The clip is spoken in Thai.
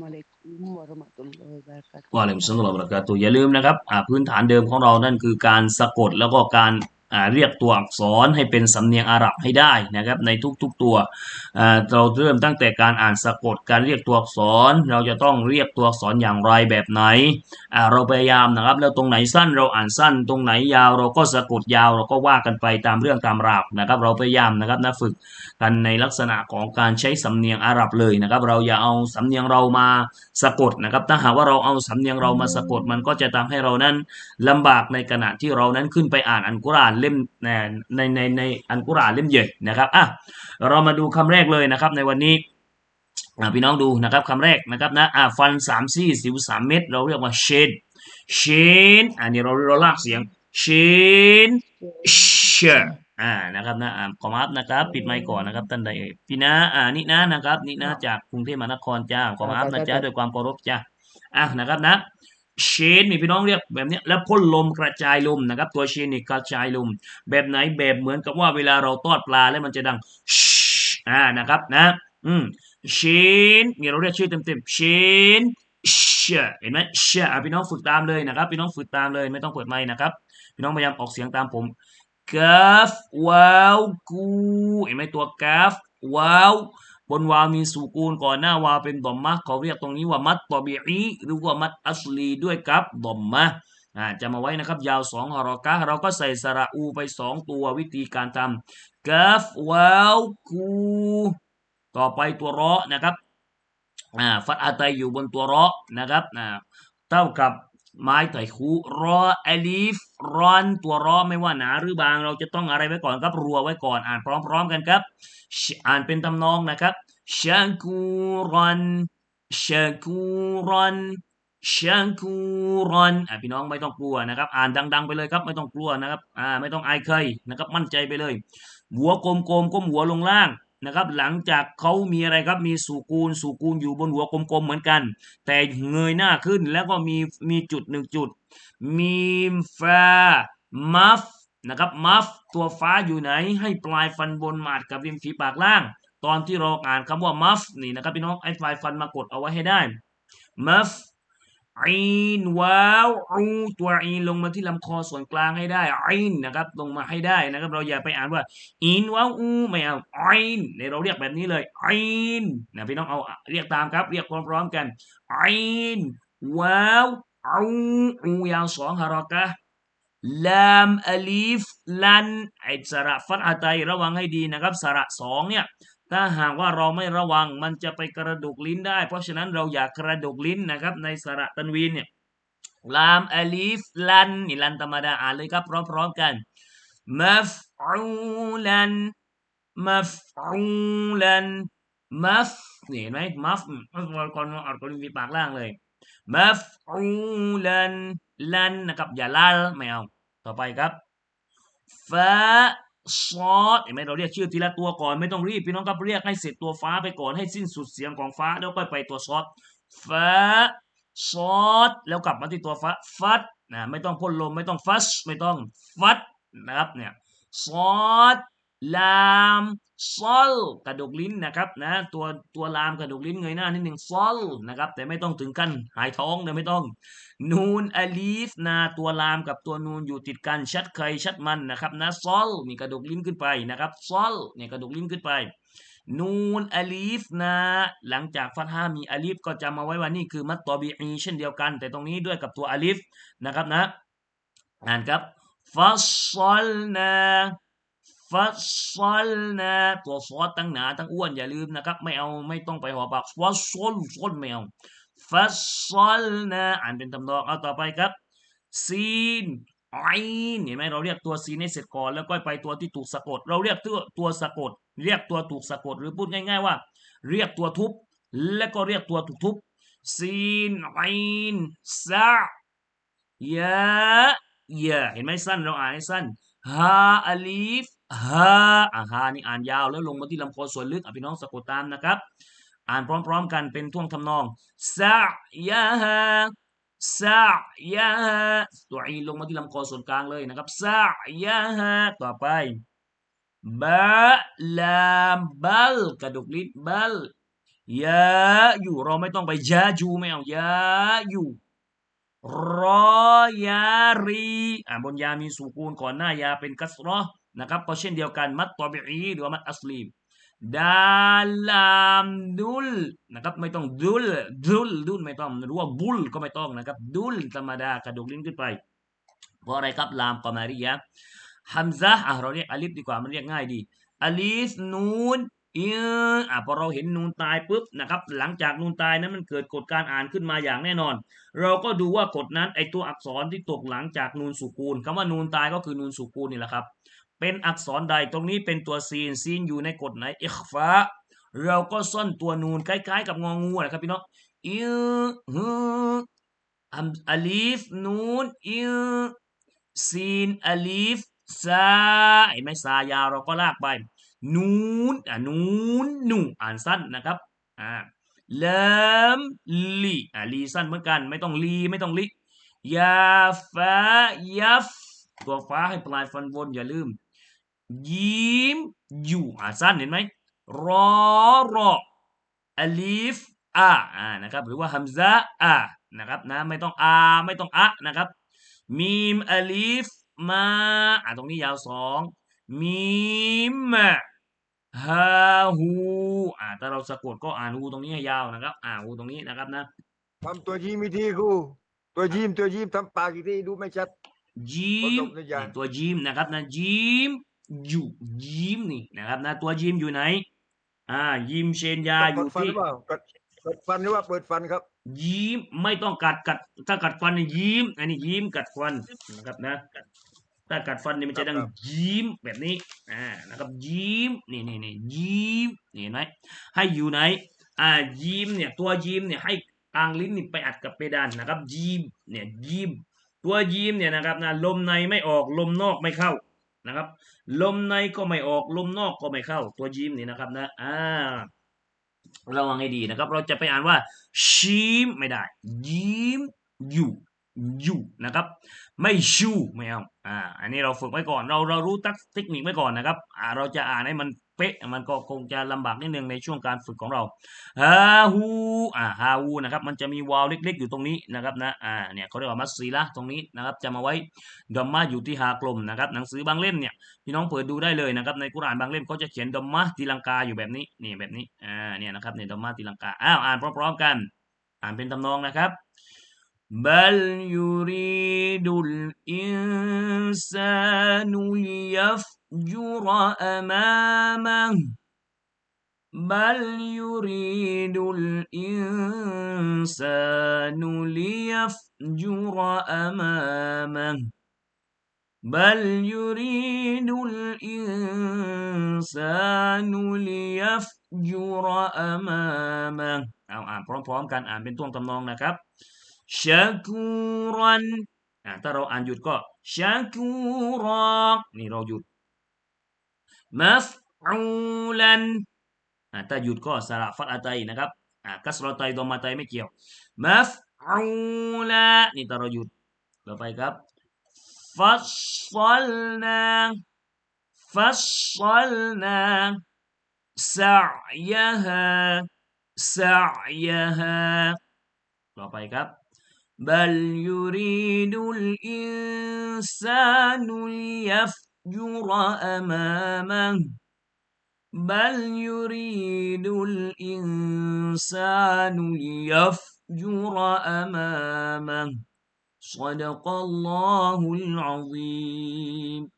มุอะลัยกุมวะรมะตุลลอฮิวะบะเราะกาตุฮ์วะอะลัยกุมสลามวะบะเราะกาตุฮ์อย่าลืมนะครับ อ่า พื้นฐานเดิมของเรานั่นคือการสะกดแล้วก็การ เรียกตัวอักษรให้เป็นสำเนียงอาหรับให้ได้นะครับในทุกๆตัวอ่าเราเริ่มตั้งแต่การอ่านสะกดการเรียกตัวอักษร เราจะต้องเรียกตัวอักษรอย่างไรแบบไหนอ่าเราพยายามนะครับแล้วตรงไหนสั้นเราอ่านสั้น ตรงไหนยาวเราก็สะกดยาวเราก็ว่ากันไปตามเรื่องตามราวนะครับ เราพยายามนะครับนะฝึกกันในลักษณะของการใช้สำเนียงอาหรับเลยนะครับ เราอย่าเอาสำเนียงเรามาสะกดนะครับถ้าหากว่าเราเอาสำเนียงเรามาสะกดมันก็จะทำให้เรานั้นลำบากในขณะที่เรานั้นขึ้นไปอ่านอันกุรอานเล่มในในในในอันกุรอานเล่มใหญ่นะครับอะเรามาดูคำแรกเลยนะครับ ในวันนี้อะพี่น้องดูนะครับคำแรกนะครับนะอะฟันสามซี่สิวสามเม็ดเราเรียกว่าเชนเชนอันนี้เราเราลากเสียงเชนเชออ่านะครับนะอ่าขอมาฟนะครับ ปิดไมค์ก่อนนะครับท่านใดเอ่ยพี่นะอ่านี่นะนะครับนี่นะจากกรุงเทพมหานครจ้าขอมาฟนะจ๊ะด้วยความเคารพจ้าอะนะครับนะ เชนนี่พี่น้องเรียกแบบนี้แล้วพ่นลมกระจายลมนะครับ ตัวเชนนี่กระจายลม แบบไหนแบบเหมือนกับว่าเวลาเราทอดปลาแล้วมันจะดังชอ่านะครับนะ อืมเชนนี่เราเรียกชื่อเต็มๆเชนเชเห็นไหมเชอพี่น้องฝึกตามเลยนะครับ พี่น้องฝึกตามเลยไม่ต้องเปิดไมค์นะครับ พี่น้องพยายามออกเสียงตามผมกาฟว้าวกูเห็นไหมตัวกาฟว้าว บนวาวมีสูกูนก่อนหน้าวาวเป็นดอมมะเขาเรียกตรงนี้ว่ามัดตอบีอีหรือว่ามัดอัสลีด้วยกับดอมมะอ่าจำมาไว้นะครับ ยาวสองฮารอกะเราก็ใส่สระอูไปสองตัววิธีการทำกาฟวาวกูต่อไปตัวเราะนะครับอ่าฟัดอาตัยอยู่บนตัวเราะนะครับอ่าเท่ากับ ไม้ไถคูรออลิฟรอนตัวรอไม่ว่าหนาหรือบางเราจะต้องอะไรไว้ก่อนครับรัวไว้ก่อนอ่านพร้อมๆกันครับ อ่านเป็นตำนองนะครับชากูรอนชากูรอนชากูรอนอะพี่น้องไม่ต้องกลัวนะครับ อ่านดัง ๆ ไปเลยครับไม่ต้องกลัวนะครับอ่าไม่ต้องอายใครนะครับมั่นใจไปเลย หัวกลมๆก้มหัวลงล่าง นะครับ หลังจากเขามีอะไรครับมีสูกูลสูกูลอยู่บนหัวกลมๆเหมือนกัน แต่เงยหน้าขึ้นแล้วก็มีมีจุดหนึ่งจุด มีฟามัฟนะครับมัฟตัวฟ้าอยู่ไหน ให้ปลายฟันบนมาดกับริมฝีปากล่าง ตอนที่เราอ่านคำว่ามัฟนี่นะครับพี่น้องไอ้ปลายฟันมากดเอาไว้ให้ได้มัฟ อีนว้าวอูตัวอีนลงมาที่ลำคอส่วนกลางให้ได้อีนนะครับ ลงมาให้ได้นะครับ เราอย่าไปอ่านว่าอีนว้าวอูไม่เอาอีนเนี่ยเราเรียกแบบนี้เลยอีนนะพี่น้องเอาเรียกตามครับ เรียกพร้อมๆกันอีนว้าวอูอูยาวสองฮารอกะลามอลีฟลันไอสระฟัตอาตัยระวังให้ดีนะครับสระสองเนี่ย ถ้าหากว่าเราไม่ระวังมันจะไปกระดกลิ้นได้ เพราะฉะนั้นเราอย่ากระดกลิ้นนะครับ ในสระตันวีนเนี่ยลามอลีฟลันนี่ลันธรรมดาอ่านเลยครับ พร้อมๆกันมัฟอูลันมัฟอูลันมัฟนี่เห็นไหมมัฟก่อนอ่านก่อนมีปากล่างเลยมัฟอูลันลันนะครับอย่าลาไม่เอาต่อไปครับฟา ซอดเห็นไหมเราเรียกชื่อทีละตัวก่อนไม่ต้องรีบพี่น้องครับเรียกให้เสร็จตัวฟ้าไปก่อนให้สิ้นสุดเสียงของฟ้าแล้วก็ไปตัวซอดฟาซอดแล้วกลับมาที่ตัวฟ้าฟัดนะไม่ต้องพ่นลมไม่ต้องฟัสไม่ต้องฟัดนะครับเนี่ยซอด ลามซอลกระดกลิ้นนะครับนะตัวตัวลามกระดกลิ้นเงยหน้านิดหนึ่งซอลนะครับแต่ไม่ต้องถึงกันหายท้องนะไม่ต้อง นูนอลีฟนาตัวลามกับตัวนูนอยู่ติดกันชัดใครชัดมันนะครับนะซอลมีกระดกลิ้นขึ้นไปนะครับซอลเนี่ยกระดกลิ้นขึ้นไป นูนอลีฟนาหลังจากฟัตฮามีอลีฟก็จำมาไว้ว่านี่คือมัตตอบีอีเช่นเดียวกัน แต่ตรงนี้ด้วยกับตัวอลีฟนะครับนะอ่านครับฟัสซอลนา ฟัสซอลนาตัวซอสตั้งหนาตั้งอ้วนอย่าลืมนะครับ ไม่เอาไม่ต้องไปหัวปากฟัสซอลซอลไม่เอาฟัสซอลนะอ่านเป็นตำนองเอาต่อไปครับซีนไอเห็นไหมเราเรียกตัวซีนให้เสร็จก่อนแล้วก็ไปตัวที่ถูกสะกด เราเรียกตัวตัวสะกด เรียกตัวถูกสะกดหรือพูดง่าย ๆ ว่า เรียกตัวทุบ แล้วก็เรียกตัวถูกทุบซีนไอนซายายาเห็นไหมสั้นเราอ่านให้สั้นฮาอลีฟ ฮาอาฮานี่อ่านยาวแล้วลงมาที่ลำคอส่วนลึกอพี่น้องสะกดตามนะครับ อ่านพร้อม ๆ กันเป็นท่วงทำนองซายาฮาซายาฮาตัวอีลงมาที่ลำคอส่วนกลางเลยนะครับซายาฮาต่อไปบะลามบัลกระดกลิ้นบัลยะอยู่เราไม่ต้องไปยะจูไม่เอายะอยู่รอยารีอ่าบนยามีสุกูนก่อนหน้ายาเป็นกัสรอ นะครับก็เช่นเดียวกันมัดตอบีอีหรือว่ามัดอัสลีมดาลามดุลนะครับไม่ต้องดุลดุลดุลไม่ต้องหรือว่าบุลก็ไม่ต้องนะครับดุลธรรมดากระดูกลิ้นขึ้นไปเพราะอะไรครับลามกอมารียะฮัมซะอะเราเรียกอลิฟดีกว่ามันเรียกง่ายดีอลิฟนูนอิอะพอเราเห็นนูนตายปุ๊บนะครับหลังจากนูนตายนั้นมันเกิดกฎการอ่านขึ้นมาอย่างแน่นอน เราก็ดูว่ากฎนั้นไอตัวอักษรที่ตกหลังจากนูนสุกูลคำว่านูนตายก็คือนูนสุกูลนี่แหละครับ เป็นอักษรใดตรงนี้เป็นตัวซีนซีนอยู่ในกฎไหนอิคฟาเราก็ซ่อนตัวนูนใกล้ายๆ กับงองูนะครับพี่น้องอิฮึอัลิฟนูนอิซีนอัลิฟซาไอ้ไม่ซายาวเราก็ลากไป นูนอะนูนนูอ่านสั้นนะครับอ่าเลิมลีอะลีสั้นเหมือนกัน ไม่ต้องลีไม่ต้องลิยาฟายัฟตัวฟ้าให้ปลายฟันบนอย่าลืม ยิ้มอยู่อ่านสั้นเห็นไหมรอรออลิฟอาอ่านะครับหรือว่าฮัมซะอานะครับนะไม่ต้องอาไม่ต้องอะนะครับมีมอลิฟมาอ่าตรงนี้ยาวสองมีมฮาฮูอ่าถ้าเราสะกดก็อ่านฮูตรงนี้ให้ยาวนะครับ อ่าฮูตรงนี้นะครับนะทำตัวยีมอีกทีครูตัวยีมตัวยีมทำปากอีกทีดูไม่ชัดยิ้มผสมด้วยยางตัวยิ้มนะครับนะยิ้มอ ยู่ยิ้มนี่นะครับนะตัวยิ้มอยู่ไหน อ่า ยิ้มเชนยาอกัยู่ดฟันที่หรือเปล่ากัดกัดฟันหรือว่าเปิดฟันครับ ยิ้มไม่ต้องกัดกัด ถ้ากัดฟันเนี่ยยิ้ม อันนี้ยิ้มกัดฟันนะครับนะ ถ้ากัดฟันเนี่ยมันจะดังครับยิ้มแบบนี้ อ่า นะครับ ยิ้ม นี่นี่นี่ยิ้มนี่เห็นไหมให้อยู่ไหน อ่า ยิ้มเนี่ย ตัวยิ้มเนี่ยให้กลางลิ้นนี่ไปอัดกับเพดานนะครับ ยิ้ม เนี่ยยิ้ม ตัวยิ้มเนี่ยนะครับนะ ลมในไม่ออก ลมนอกไม่เข้า นะครับ ลมในก็ไม่ออก ลมนอกก็ไม่เข้า ตัวยิ้มนี่นะครับนะอ่าระวังให้ดีนะครับ เราจะไปอ่านว่าชิมไม่ได้ ยิ้มอยู่ อยู่นะครับ ไม่ชูไม่เอาอ่าอันนี้เราฝึกไว้ก่อน เราเรารู้ตักเทคนิคไว้ก่อนนะครับอ่าเราจะอ่านให้มันเป๊ะมันก็คงจะลำบากนิดนึงในช่วงการฝึกของเราฮาฮูอ่าฮาฮูนะครับมันจะมีวาวเล็ก ๆ อยู่ตรงนี้นะครับนะอ่าเนี่ยเขาเรียกว่ามัสซีละตรงนี้นะครับจะมาไว้ดอมมาอยู่ที่ฮากลมนะครับหนังสือบางเล่มเนี่ยพี่น้องเปิดดูได้เลยนะครับในกุรานบางเล่มเขาจะเขียนดอมมาตีลังกาอยู่แบบนี้นี่แบบนี้อ่าเนี่ยนะครับเนี่ยดอมมาตีลังกาอ้าวอ่านพร้อมๆกัน อ่านเป็นตำนองนะครับ بل يريد الإنسان ليفجر أمامه بل يريد الإنسان ليفجر أمامه بل يريد الإنسان ليفجر أمامه เอาอ่านพร้อมๆกันอ่านเป็นท่วงทำนองนะครับ ชะกูรันาถ้าเราอ่านหยุดก็ชะกูรอกนี่เราหยุดมัฟอูลันอ่าถ้าหยุดก็สระฟัดอัตัยนะครับกัสรอตัยดอมาตัยไม่เกี่ยวมัฟอูลานี่ถ้าเราหยุดต่อไปครับฟัศซลนาฟัศซลนาสายะฮาสายะฮาต่อไปครับ بل يريد الإنسان ليفجر أمامه بل يريد الإنسان ليفجر أمامه صدق الله العظيم